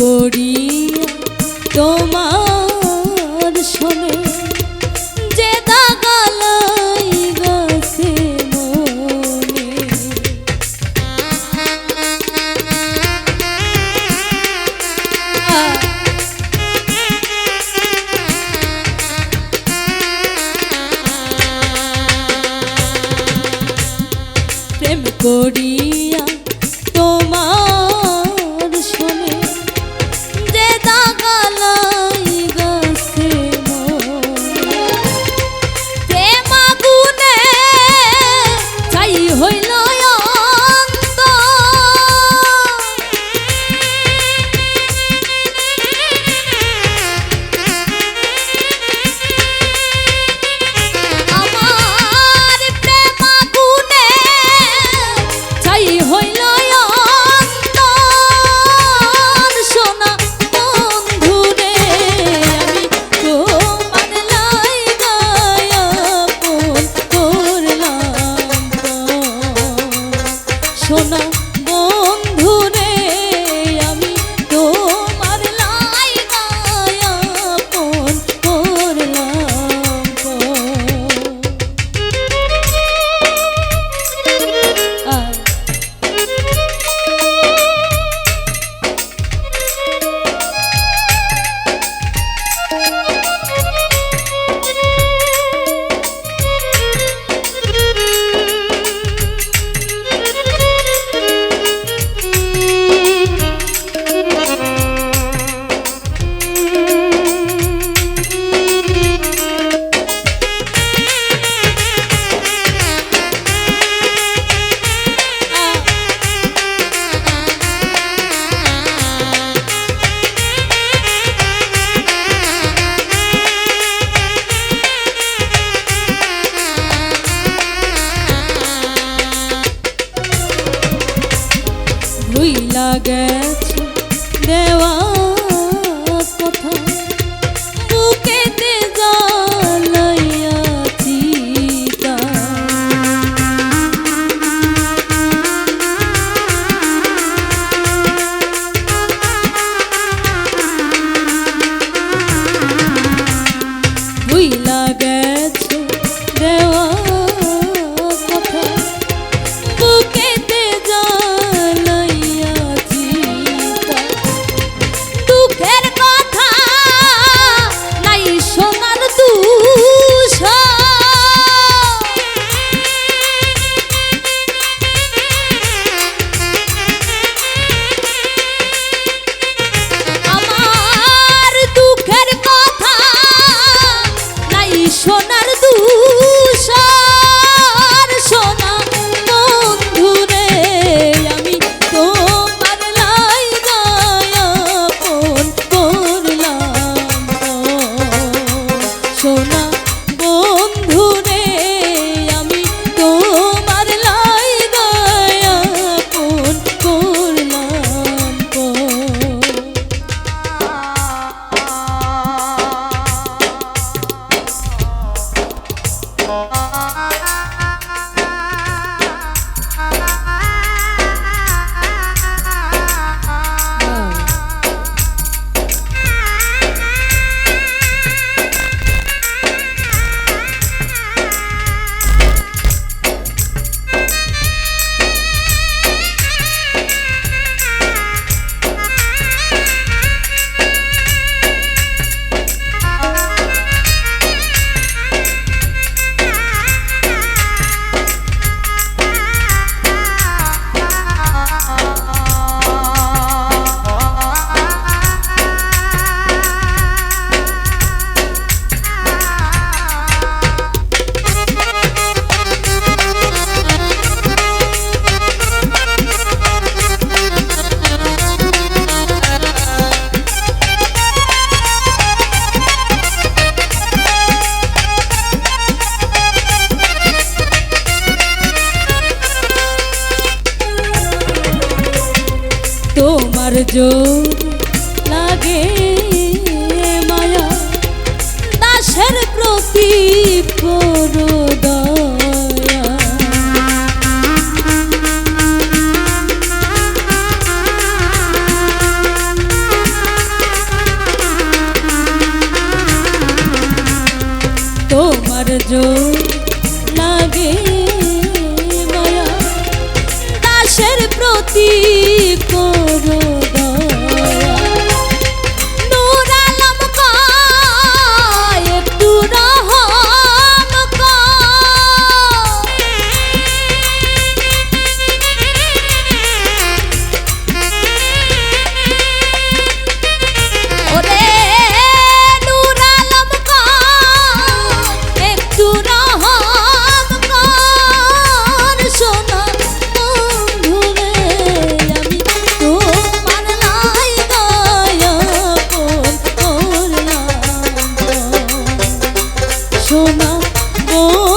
করি তোমার শোনে যে দাগালাই গেছে মনে। প্রেম করিয়া again জোর লাগে মায়া দাসের প্রতি তোমার জোর তোমার ও